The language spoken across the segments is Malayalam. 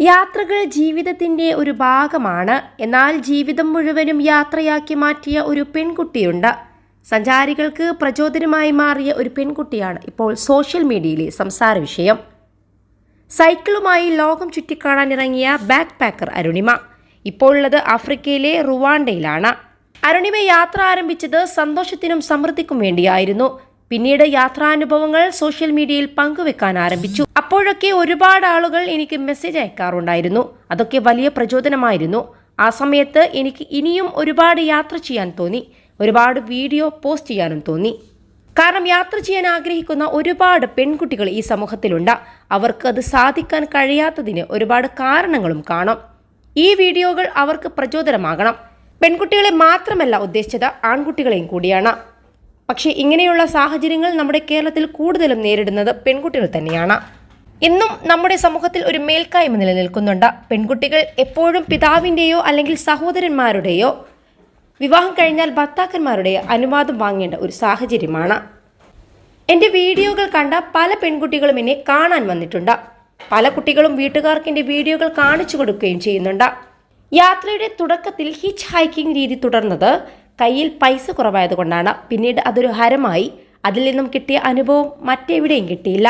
യാത്രകൾ ജീവിതത്തിന്റെ ഒരു ഭാഗമാണ്. എന്നാൽ ജീവിതം മുഴുവനും യാത്രയാക്കി മാറ്റിയ ഒരു പെൺകുട്ടിയുണ്ട്. സഞ്ചാരികൾക്ക് പ്രചോദനമായി മാറിയ ഒരു പെൺകുട്ടിയാണ് ഇപ്പോൾ സോഷ്യൽ മീഡിയയിലെ സംസാര വിഷയം. സൈക്കിളുമായി ലോകം ചുറ്റിക്കാണാൻ ഇറങ്ങിയ ബാക്ക് പാക്കർ അരുണിമ. ഇപ്പോൾ ഉള്ളത് ആഫ്രിക്കയിലെ റുവാണ്ടയിലാണ്. അരുണിമ യാത്ര ആരംഭിച്ചത് സന്തോഷത്തിനും സമൃദ്ധിക്കും വേണ്ടിയായിരുന്നു. പിന്നീട് യാത്രാനുഭവങ്ങൾ സോഷ്യൽ മീഡിയയിൽ പങ്കുവെക്കാൻ ആരംഭിച്ചു. അപ്പോഴൊക്കെ ഒരുപാട് ആളുകൾ എനിക്ക് മെസ്സേജ് അയക്കാറുണ്ടായിരുന്നു. അതൊക്കെ വലിയ പ്രചോദനമായിരുന്നു. ആ സമയത്ത് എനിക്ക് ഇനിയും ഒരുപാട് യാത്ര ചെയ്യാൻ തോന്നി. ഒരുപാട് വീഡിയോ പോസ്റ്റ് ചെയ്യാനും തോന്നി. കാരണം യാത്ര ചെയ്യാൻ ആഗ്രഹിക്കുന്ന ഒരുപാട് പെൺകുട്ടികൾ ഈ സമൂഹത്തിലുണ്ട്. അവർക്ക് അത് സാധിക്കാൻ കഴിയാത്തതിന് ഒരുപാട് കാരണങ്ങളും കാണാം. ഈ വീഡിയോകൾ അവർക്ക് പ്രചോദനമാകണം. പെൺകുട്ടികളെ മാത്രമല്ല ഉദ്ദേശിച്ചത് ആൺകുട്ടികളെയും കൂടിയാണ്. പക്ഷേ ഇങ്ങനെയുള്ള സാഹചര്യങ്ങൾ നമ്മുടെ കേരളത്തിൽ കൂടുതലും നേരിടുന്നത് പെൺകുട്ടികൾ തന്നെയാണ്. ഇന്നും നമ്മുടെ സമൂഹത്തിൽ ഒരു മേൽക്കായ്മ നിലനിൽക്കുന്നുണ്ട്. പെൺകുട്ടികൾ എപ്പോഴും പിതാവിന്റെയോ അല്ലെങ്കിൽ സഹോദരന്മാരുടെയോ വിവാഹം കഴിഞ്ഞാൽ ഭർത്താക്കന്മാരുടെ അനുവാദം വാങ്ങേണ്ട ഒരു സാഹചര്യമാണ്. എന്റെ വീഡിയോകൾ കണ്ട പല പെൺകുട്ടികളും എന്നെ കാണാൻ വന്നിട്ടുണ്ട്. പല കുട്ടികളും വീട്ടുകാർക്ക് എന്റെ വീഡിയോകൾ കാണിച്ചു കൊടുക്കുകയും ചെയ്യുന്നുണ്ട്. യാത്രയുടെ തുടക്കത്തിൽ ഹിച്ച് ഹൈക്കിംഗ് രീതി തുടർന്നത് കയ്യിൽ പൈസ കുറവായതുകൊണ്ടാണ് പിന്നീട് അതൊരു ഹരമായി. അതിൽ നിന്നും കിട്ടിയ അനുഭവം മറ്റെവിടെയും കിട്ടിയില്ല.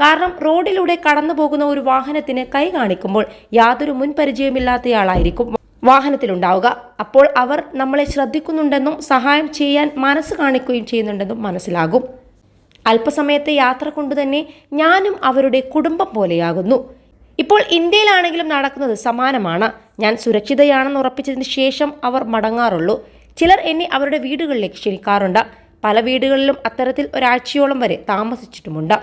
കാരണം റോഡിലൂടെ കടന്നു പോകുന്ന ഒരു വാഹനത്തിന് കൈ കാണിക്കുമ്പോൾ യാതൊരു മുൻപരിചയമില്ലാത്തയാളായിരിക്കും വാഹനത്തിലുണ്ടാവുക. അപ്പോൾ അവർ നമ്മളെ ശ്രദ്ധിക്കുന്നുണ്ടെന്നും സഹായം ചെയ്യാൻ മനസ്സ് കാണിക്കുകയും ചെയ്യുന്നുണ്ടെന്നും മനസ്സിലാകും. അല്പസമയത്തെ യാത്ര കൊണ്ടുതന്നെ ഞാനും അവരുടെ കുടുംബം പോലെയാകുന്നു. ഇപ്പോൾ ഇന്ത്യയിലാണെങ്കിലും നടക്കുന്നത് സമാനമാണ്. ഞാൻ സുരക്ഷിതയാണെന്ന് ഉറപ്പിച്ചതിന് ശേഷം അവർ മടങ്ങാറുള്ളൂ. ചിലർ എന്നെ അവരുടെ വീടുകളിലേക്ക് ക്ഷണിക്കാറുണ്ട്. പല വീടുകളിലും അത്തരത്തിൽ ഒരാഴ്ചയോളം വരെ താമസിച്ചിട്ടുമുണ്ട്.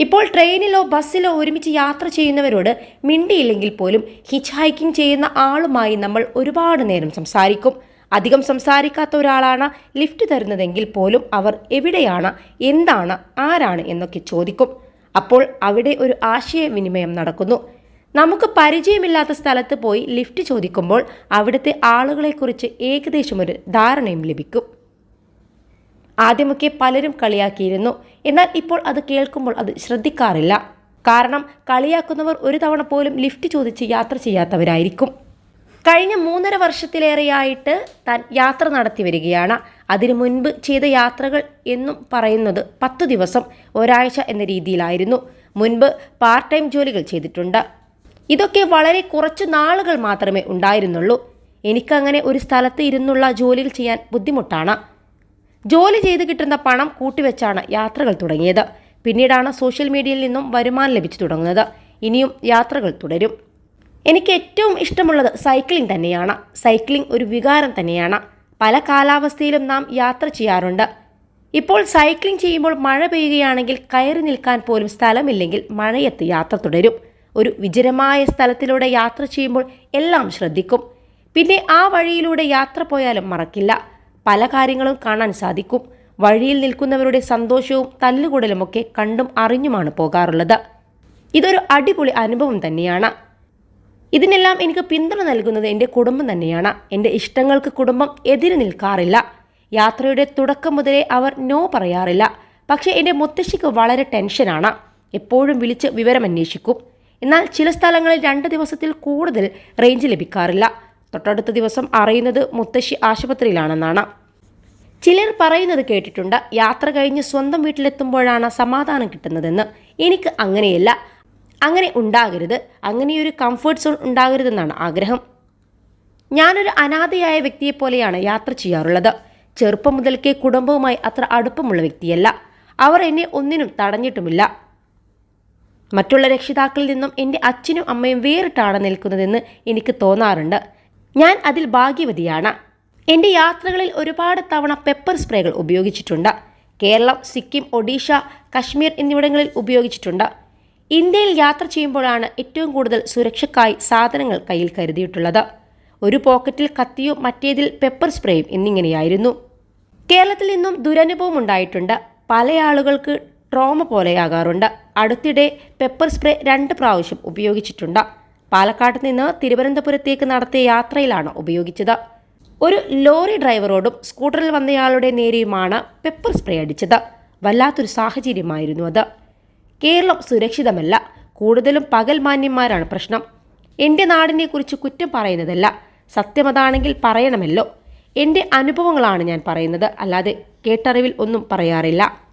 ഇപ്പോൾ ട്രെയിനിലോ ബസ്സിലോ ഒരുമിച്ച് യാത്ര ചെയ്യുന്നവരോട് മിണ്ടിയില്ലെങ്കിൽ പോലും ഹിച്ച് ഹൈക്കിംഗ് ചെയ്യുന്ന ആളുമായി നമ്മൾ ഒരുപാട് നേരം സംസാരിക്കും. അധികം സംസാരിക്കാത്ത ഒരാളാണ് ലിഫ്റ്റ് തരുന്നതെങ്കിൽ പോലും അവർ എവിടെയാണ് എന്താണ് ആരാണ് എന്നൊക്കെ ചോദിക്കും. അപ്പോൾ അവിടെ ഒരു ആശയവിനിമയം നടക്കുന്നു. നമുക്ക് പരിചയമില്ലാത്ത സ്ഥലത്ത് പോയി ലിഫ്റ്റ് ചോദിക്കുമ്പോൾ അവിടുത്തെ ആളുകളെക്കുറിച്ച് ഏകദേശം ഒരു ധാരണയും ലഭിക്കും. ആദ്യമൊക്കെ പലരും കളിയാക്കിയിരുന്നു. എന്നാൽ ഇപ്പോൾ അത് കേൾക്കുമ്പോൾ അത് ശ്രദ്ധിക്കാറില്ല. കാരണം കളിയാക്കുന്നവർ ഒരു തവണ പോലും ലിഫ്റ്റ് ചോദിച്ച് യാത്ര ചെയ്യാത്തവരായിരിക്കും. കഴിഞ്ഞ മൂന്നര വർഷത്തിലേറെയായിട്ട് താൻ യാത്ര നടത്തി വരികയാണ്. അതിനു മുൻപ് ചെയ്ത യാത്രകൾ എന്നും പറയുന്നത് പത്തു ദിവസം ഒരാഴ്ച എന്ന രീതിയിലായിരുന്നു. മുൻപ് പാർട്ട് ടൈം ജോലികൾ ചെയ്തിട്ടുണ്ട്. ഇതൊക്കെ വളരെ കുറച്ച് നാളുകൾ മാത്രമേ ഉണ്ടായിരുന്നുള്ളൂ. എനിക്കങ്ങനെ ഒരു സ്ഥലത്ത് ഇരുന്നുള്ള ജോലികൾ ചെയ്യാൻ ബുദ്ധിമുട്ടാണ്. ജോലി ചെയ്ത് കിട്ടുന്ന പണം കൂട്ടിവെച്ചാണ് യാത്രകൾ തുടങ്ങിയത്. പിന്നീടാണ് സോഷ്യൽ മീഡിയയിൽ നിന്നും വരുമാനം ലഭിച്ചു തുടങ്ങുന്നത്. ഇനിയും യാത്രകൾ തുടരും. എനിക്ക് ഏറ്റവും ഇഷ്ടമുള്ളത് സൈക്ലിംഗ് തന്നെയാണ്. സൈക്ലിംഗ് ഒരു വികാരം തന്നെയാണ്. പല കാലാവസ്ഥയിലും നാം യാത്ര ചെയ്യാറുണ്ട്. ഇപ്പോൾ സൈക്ലിംഗ് ചെയ്യുമ്പോൾ മഴ പെയ്യുകയാണെങ്കിൽ കയറി നിൽക്കാൻ പോലും സ്ഥലമില്ലെങ്കിൽ മഴയത്ത് യാത്ര തുടരും. ഒരു വിജനമായ സ്ഥലത്തിലൂടെ യാത്ര ചെയ്യുമ്പോൾ എല്ലാം ശ്രദ്ധിക്കും. പിന്നെ ആ വഴിയിലൂടെ യാത്ര പോയാലും മറക്കില്ല. പല കാര്യങ്ങളും കാണാൻ സാധിക്കും. വഴിയിൽ നിൽക്കുന്നവരുടെ സന്തോഷവും തല്ലുകൂടലുമൊക്കെ കണ്ടും അറിഞ്ഞുമാണ് പോകാറുള്ളത്. ഇതൊരു അടിപൊളി അനുഭവം തന്നെയാണ്. ഇതിനെല്ലാം എനിക്ക് പിന്തുണ നൽകുന്നത് എന്റെ കുടുംബം തന്നെയാണ്. എന്റെ ഇഷ്ടങ്ങൾക്ക് കുടുംബം എതിര് നിൽക്കാറില്ല. യാത്രയുടെ തുടക്കം മുതലേ അവർ നോ പറയാറില്ല. പക്ഷേ എന്റെ മുത്തശ്ശിക്ക് വളരെ ടെൻഷനാണ്. എപ്പോഴും വിളിച്ച് വിവരം അന്വേഷിക്കും എന്നാൽ ചില സ്ഥലങ്ങളിൽ രണ്ട് ദിവസത്തിൽ കൂടുതൽ റേഞ്ച് ലഭിക്കാറില്ല. തൊട്ടടുത്ത ദിവസം അറിയുന്നത് മുത്തശ്ശി ആശുപത്രിയിലാണെന്നാണ്. ചിലർ പറയുന്നത് കേട്ടിട്ടുണ്ട് യാത്ര കഴിഞ്ഞ് സ്വന്തം വീട്ടിലെത്തുമ്പോഴാണ് സമാധാനം കിട്ടുന്നതെന്ന്. എനിക്ക് അങ്ങനെയല്ല. അങ്ങനെ ഉണ്ടാകരുത്. അങ്ങനെയൊരു കംഫർട്ട് സോൺ ഉണ്ടാകരുതെന്നാണ് ആഗ്രഹം. ഞാനൊരു അനാഥയായ വ്യക്തിയെപ്പോലെയാണ് യാത്ര ചെയ്യാറുള്ളത്. ചെറുപ്പം മുതൽക്കേ കുടുംബവുമായി അത്ര അടുപ്പമുള്ള വ്യക്തിയല്ല. അവർ എന്നെ ഒന്നിനും തടഞ്ഞിട്ടുമില്ല. മറ്റുള്ള രക്ഷിതാക്കളിൽ നിന്നും എന്റെ അച്ഛനും അമ്മയും വേറിട്ടാണ് നിൽക്കുന്നതെന്ന് എനിക്ക് തോന്നാറുണ്ട്. ഞാൻ അതിൽ ഭാഗ്യവതിയാണ്. എന്റെ യാത്രകളിൽ ഒരുപാട് തവണ പെപ്പർ സ്പ്രേകൾ ഉപയോഗിച്ചിട്ടുണ്ട്. കേരളം സിക്കിം ഒഡീഷ കശ്മീർ എന്നിവിടങ്ങളിൽ ഉപയോഗിച്ചിട്ടുണ്ട്. ഇന്ത്യയിൽ യാത്ര ചെയ്യുമ്പോഴാണ് ഏറ്റവും കൂടുതൽ സുരക്ഷയ്ക്കായി സാധനങ്ങൾ കയ്യിൽ കരുതിയിട്ടുള്ളത്. ഒരു പോക്കറ്റിൽ കത്തിയും മറ്റേതിൽ പെപ്പർ സ്പ്രേയും എന്നിങ്ങനെയായിരുന്നു. കേരളത്തിൽ നിന്നും ദുരനുഭവം ഉണ്ടായിട്ടുണ്ട്. പല ആളുകൾക്ക് ട്രോമ പോലെയാകാറുണ്ട്. അടുത്തിടെ പെപ്പർ സ്പ്രേ രണ്ട് പ്രാവശ്യം ഉപയോഗിച്ചിട്ടുണ്ട്. പാലക്കാട് നിന്ന് തിരുവനന്തപുരത്തേക്ക് നടത്തിയ യാത്രയിലാണ് ഉപയോഗിച്ചത്. ഒരു ലോറി ഡ്രൈവറോടും സ്കൂട്ടറിൽ വന്നയാളുടെ നേരെയുമാണ് പെപ്പർ സ്പ്രേ അടിച്ചത്. വല്ലാത്തൊരു സാഹചര്യമായിരുന്നു അത്. കേരളം സുരക്ഷിതമല്ല. കൂടുതലും പകൽ മാന്യന്മാരാണ് പ്രശ്നം. എന്റെ നാടിനെക്കുറിച്ച് കുറ്റം പറയുന്നതല്ല. സത്യമതാണെങ്കിൽ പറയണമല്ലോ. എന്റെ അനുഭവങ്ങളാണ് ഞാൻ പറയുന്നത്. അല്ലാതെ കേട്ടറിവിൽ ഒന്നും പറയാറില്ല.